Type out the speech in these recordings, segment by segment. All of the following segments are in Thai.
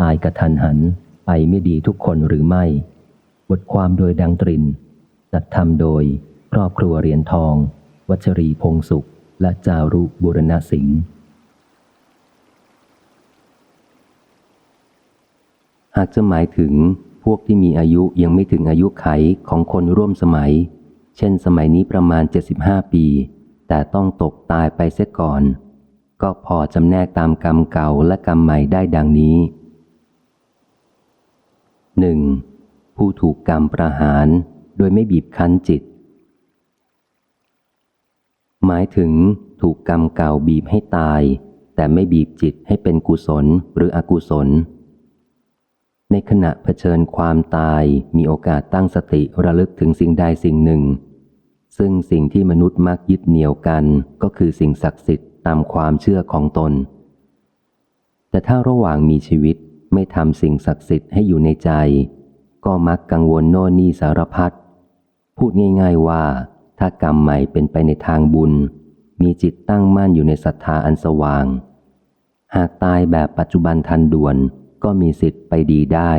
ตายกระทันหันไปไม่ดีทุกคนหรือไม่ บทความโดยดังตริน จัดทำโดย ครอบครัวเรียญทอง วัชรีพงสุข และจารุบุรณสิงห์หากจะหมายถึงพวกที่มีอายุยังไม่ถึงอายุไขของคนร่วมสมัย เช่นสมัยนี้ประมาณ 75 ปี แต่ต้องตกตายไปเสียก่อน ก็พอจำแนกตามกรรมเก่าและกรรมใหม่ได้ดังนี้ 1. ผู้ถูกกรรมประหารโดยไม่บีบคั้นจิต หมายถึงถูกกรรมเก่าบีบให้ตาย แต่ไม่บีบจิตให้เป็นกุศลหรืออกุศล ในขณะเผชิญความตายมีโอกาสตั้งสติระลึกถึงสิ่งใดสิ่งหนึ่ง ซึ่งสิ่งที่มนุษย์มักยึดเหนี่ยวกันก็คือสิ่งศักดิ์สิทธิ์ตามความเชื่อของตน แต่ถ้าระหว่างมีชีวิต ไม่ทำสิ่งศักดิ์สิทธิ์ให้อยู่ในใจ ก็มักกังวลโน่นนี่สารพัดพูดง่าย ๆว่า ถ้ากรรมใหม่เป็นไปในทางบุญ มีจิตตั้งมั่นอยู่ในศรัทธาอันสว่าง หากตายแบบปัจจุบันทันด่วนก็มีสิทธิ์ไปดีได้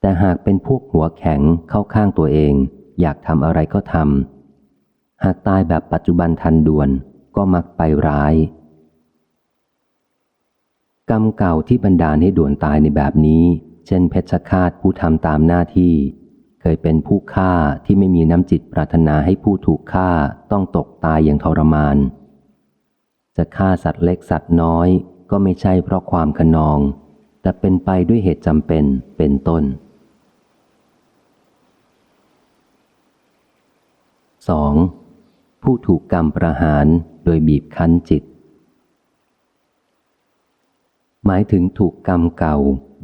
แต่หากเป็นพวกหัวแข็งเข้าข้างตัวเอง อยากทำอะไรก็ทำหากตายแบบปัจจุบันทันด่วนก็มักไปร้าย กรรมเก่าที่บันดาลให้ด่วนตายในแบบนี้ เช่นเพชฌฆาตผู้ทำตามหน้าที่ เคยเป็นผู้ฆ่าที่ไม่มีน้ำจิตปรารถนาให้ผู้ถูกฆ่าต้องตกตายอย่างทรมาน จะฆ่าสัตว์เล็กสัตว์น้อยก็ไม่ใช่เพราะความขนอง แต่เป็นไปด้วยเหตุจำเป็นเป็นต้น 2. ผู้ถูกกรรมประหารโดยบีบคั้นจิต หมายถึงถูกกรรมเก่า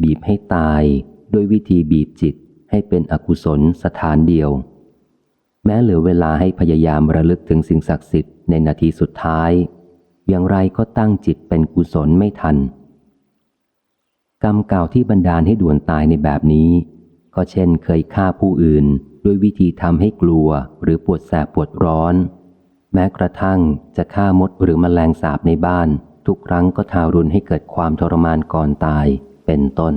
บีบให้ตายโดยวิธีบีบจิตให้เป็นอกุศลสถานเดียว แม้เหลือเวลาให้พยายามระลึกถึงสิ่งศักดิ์สิทธิ์ในนาทีสุดท้าย อย่างไรก็ตั้งจิตเป็นกุศลไม่ทัน กรรมเก่าที่บันดาลให้ด่วนตายในแบบนี้ ก็เช่นเคยฆ่าผู้อื่น ด้วยวิธีทำให้กลัวหรือปวดแสบปวดร้อน แม้กระทั่งจะฆ่ามดหรือมแมลงสาบในบ้าน ทุกครั้งก็ทารุณให้เกิดความทรมานก่อนตายเป็นต้น